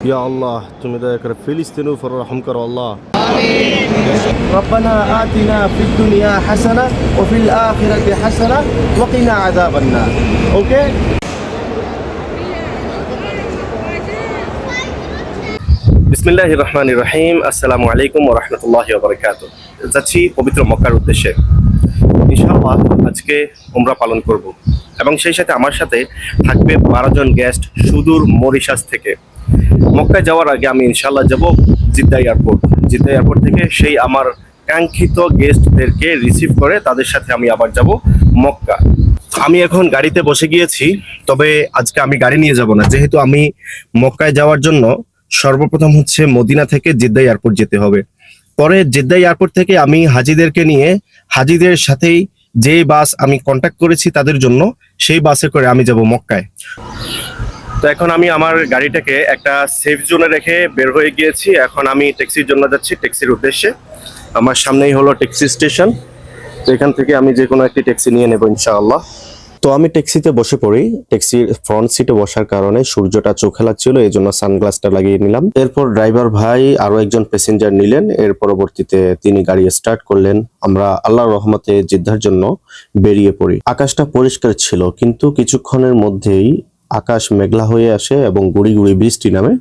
ইয়া আল্লাহ তুমি দয়া করে ফিলিস্তিনের উপর রহম করো আল্লাহ ربنا آتنا في الدنيا حسنة وفي الآخرة حسنة وقنا عذاب النار أوكي বিসমিল্লাহ রহমান রহিম আসসালামু আলাইকুম ও রহমতুল্লাহ বরকাত যাচ্ছি পবিত্র মক্কার উদ্দেশ্যে ইনশাআল্লাহ আজকে উমরা পালন করব এবং সেই সাথে আমার সাথে থাকবে বারো জন গেস্ট সুদূর মরিশাস থেকে মক্কায় যাওয়ার আগে আমি ইনশাল্লাহ যাব জিদ্দা এয়ারপোর্ট। জিদ্দা এয়ারপোর্ট থেকে সেই আমার কাঙ্ক্ষিত গেস্টদেরকে রিসিভ করে তাদের সাথে আমি আবার যাব মক্কা। আমি এখন গাড়িতে বসে গিয়েছি, তবে আজকে আমি গাড়ি নিয়ে যাব না। যেহেতু আমি মক্কায় যাওয়ার জন্য সর্বপ্রথম হচ্ছে মদিনা থেকে জেদ্দা এয়ারপোর্ট যেতে হবে। পরে জেদ্দা এয়ারপোর্ট থেকে আমি হাজিদেরকে নিয়ে, হাজিদের সাথেই যে বাস আমি কন্ট্যাক্ট করেছি তাদের জন্য, সেই বাসে করে আমি যাব মক্কায়। তো এখন আমি আমার গাড়িটাকে একটা সেফ জোনে রেখে বের হয়ে গিয়েছি। এখন আমি ট্যাক্সির জন্য যাচ্ছি ট্যাক্সির উদ্দেশ্যে। আমার সামনেই হলো ট্যাক্সি স্টেশন তো এখান থেকে আমি যে কোনো একটি ট্যাক্সি নিয়ে নেব ইনশাআল্লাহ। তো আমি ট্যাক্সিতে বসে পড়ি। ট্যাক্সির ফ্রন্ট সিটে বসার কারণে সূর্যটা চোখে লাগছিল, এই জন্য সানগ্লাসটা লাগিয়ে নিলাম। এরপর ড্রাইভার ভাই আরও একজন প্যাসেঞ্জার নিলেন। এর পরবর্তীতে তিনি গাড়ি স্টার্ট করলেন। আমরা আল্লাহ রহমতে জিদ্দার জন্য বেরিয়ে পড়ি। আকাশটা পরিষ্কার ছিল, কিন্তু কিছুক্ষণের মধ্যেই আকাশ মেঘলা হয়ে আসে এবং গুড়ি গুড়ি বৃষ্টি নামে।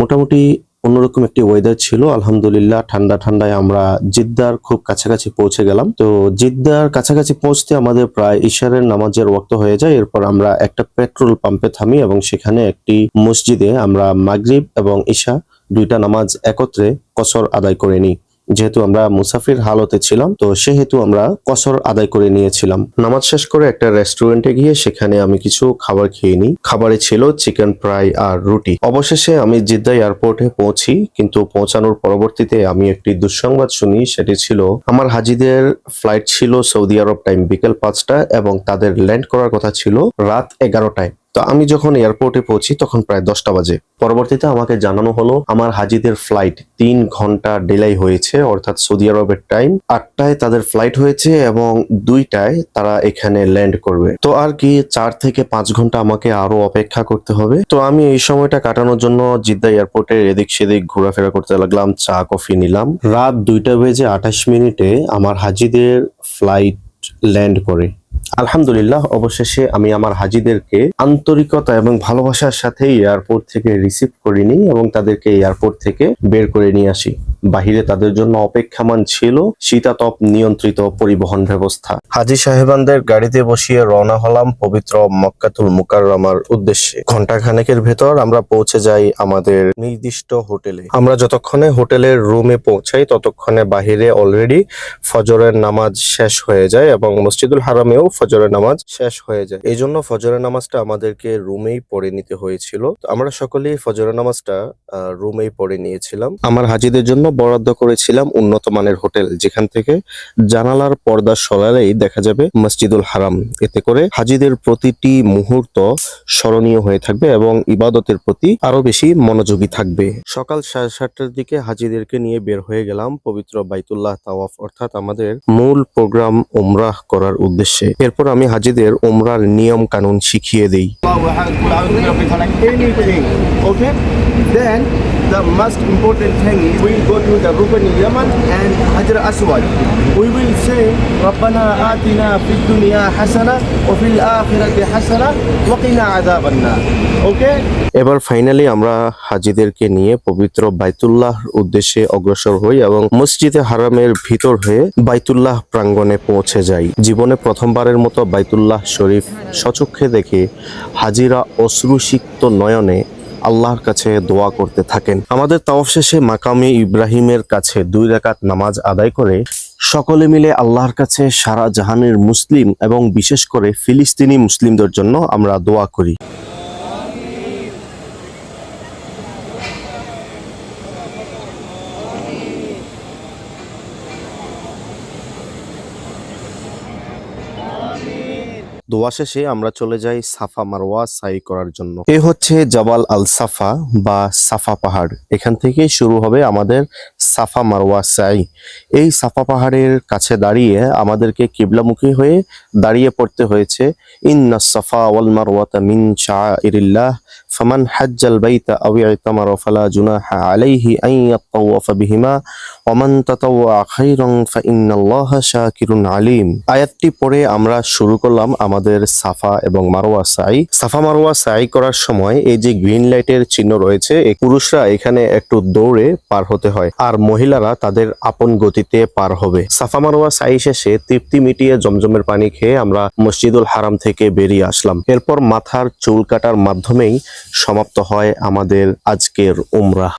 মোটামুটি অন্যরকম একটি ওয়েদার ছিল, আলহামদুলিল্লাহ ঠান্ডা ঠান্ডায় আমরা জিদ্দার খুব কাছাকাছি পৌঁছে গেলাম। তো জিদ্দার কাছাকাছি পৌঁছতে আমাদের প্রায় ইশারের নামাজের ওয়াক্ত হয়ে যায়, এরপর আমরা একটা পেট্রোল পাম্পে থামি এবং সেখানে একটি মসজিদে আমরা মাগরিব এবং ঈশা দুইটা নামাজ একত্রে কসর আদায় করে নিই। যেহেতু আমরা মুসাফির হালতে ছিলাম, তো সেহেতু আমরা কসর আদায় করে নিয়েছিলাম। নামাজ শেষ করে একটা রেস্টুরেন্টে গিয়ে সেখানে আমি কিছু খাবার খেয়ে নিই। খাবারে ছিল চিকেন ফ্রাই আর রুটি। অবশেষে আমি জিদ্দা এয়ারপোর্টে পৌঁছি, কিন্তু পৌঁছানোর পরবর্তীতে আমি একটি দুঃসংবাদ শুনি, সেটি ছিল, আমার হাজিদের ফ্লাইট ছিল সৌদি আরব টাইম বিকেল পাঁচটা এবং তাদের ল্যান্ড করার কথা ছিল রাত এগারোটায়। তো আমি যখন এয়ারপোর্টে পৌঁছি, তখন প্রায় দশটা বাজে। পরবর্তীতে আমাকে জানানো হলো, আমার হাজিদের ফ্লাইট তিন ঘণ্টা ডিলাই হয়েছে, অর্থাৎ সৌদি আরবের টাইম আটটায় তাদের ফ্লাইট হয়েছে এবং দুইটায় তারা এখানে ল্যান্ড করবে। তো আর কি, চার থেকে পাঁচ ঘণ্টা আমাকে আরও অপেক্ষা করতে হবে। তো আমি এই সময়টা কাটানোর জন্য জিদ্দা এয়ারপোর্টে এদিক সেদিক ঘোরাফেরা করতে লাগলাম, চা, কফি নিলাম। রাত দুইটা বেজে আঠাশ মিনিটে আমার হাজিদের ফ্লাইট ল্যান্ড করে। আলহামদুলিল্লাহ, অবশেষে আমি আমার হাজিদেরকে আন্তরিকতা এবং ভালোবাসার সাথে এয়ারপোর্ট থেকে রিসিভ করিনি এবং তাদেরকে এয়ারপোর্ট থেকে বের করে নিয়ে আসি। বাহিরে তাদের জন্য অপেক্ষামান ছিল শীতাতপ নিয়ন্ত্রিত পরিবহন ব্যবস্থা। হাজি সাহেবানদের গাড়িতে বসিয়ে রওনা হলাম পবিত্র মক্কাতুল মুকাররমার উদ্দেশ্যে। ঘণ্টা খানেকের ভেতর আমরা পৌঁছে যাই আমাদের নির্দিষ্ট হোটেলে। আমরা যতক্ষণে হোটেলের রুমে পৌঁছাই, ততক্ষণে বাহিরে অলরেডি ফজরের নামাজ শেষ হয়ে যায় এবং মসজিদুল হারামেও ফজরের নামাজ শেষ হয়ে যায়। এই জন্য ফজরের নামাজটা আমাদেরকে রুমেই পড়ে নিতে হয়েছিল। আমরা সকলেই ফজরের নামাজটা রুমেই পড়ে নিয়েছিলাম। আমার হাজিদের জন্য বরাদ্দ করেছিলাম উন্নত মানের হোটেল, যেখান থেকে জানালার পর্দা সরালেই দেখা যাবে মসজিদুল হারাম। এতে করে হাজিদের প্রতিটি মুহূর্ত স্মরণীয় হয়ে থাকবে এবং ইবাদতের প্রতি আরও বেশি মনোযোগী থাকবে। সকাল সাড়ে সাতটার দিকে হাজিদেরকে নিয়ে বের হয়ে গেলাম পবিত্র বাইতুল্লাহ তাওয়াফ, অর্থাৎ আমাদের মূল প্রোগ্রাম ওমরাহ করার উদ্দেশ্যে। এরপর আমি হাজিদের ওমরার নিয়ম কানুন শিখিয়ে দেই। anything okay then the most important thing is we go to the Rukn Yaman and Hajar Aswad we will say ربنا آتنا في الدنيا حسنة وفي الآخرة حسنة وقنا عذاب النار okay এবার ফাইনালি আমরা হাজিদেরকে নিয়ে পবিত্র বাইতুল্লাহ উদ্দেশ্যে অগ্রসর হই এবং মসজিদে হারামের ভিতর হয়ে বাইতুল্লাহ প্রাঙ্গণে পৌঁছে যাই। জীবনে প্রথমবারের মতো বাইতুল্লাহ শরীফ সচক্ষে দেখে হাজিরা অশ্রুসিক্ত নয়নে আল্লাহর কাছে দোয়া করতে থাকেন। আমাদের তাওয়াফ শেষে মাকামি ইব্রাহিমের কাছে দুই রাকাত নামাজ আদায় করে সকলে মিলে আল্লাহর কাছে সারা জাহানের মুসলিম এবং বিশেষ করে ফিলিস্তিনি মুসলিমদের জন্য আমরা দোয়া করি। দোয়া শেষে আমরা চলে যাই সাফা মারওয়া সাই করার জন্য। এ হচ্ছে জবাল আল সাফা বা সাফা পাহাড়। এখান থেকে শুরু হবে আমাদের সাফা মারওয়া সাই এই সাফা পাহাড়ের কাছে দাঁড়িয়ে আমাদেরকে কিবলামুখী হয়ে দাঁড়িয়ে পড়তে হয়েছে। ইন্না সাফা ওয়াল মারওয়াতা মিন শাআইরিল্লাহ فمن حج البيت أو اعتمر فلا جناح عليه أن يطوف بهما ومن تطوع خيرا فإن الله شاكر عليم আয়াতটি পড়ে আমরা শুরু করলাম আমাদের সাফা এবং মারোয়া সাই সাফা মারোয়া সাই করার সময় এই যে গ্রিন লাইটের চিহ্ন রয়েছে এই পুরুষরা এখানে একটু দৌড়ে পার হতে হয় আর মহিলারা তাদের আপন গতিতে পার হবে সাফা মারোয়া সাই শেষে তৃপ্তি মিটিয়ে জমজমের পানি খেয়ে আমরা মসজিদুল হারাম থেকে বেরিয়ে আসলাম এরপর মাথার চুল কাটার মাধ্যমেই সমাপ্ত হয় আমাদের আজকের উমরাহ।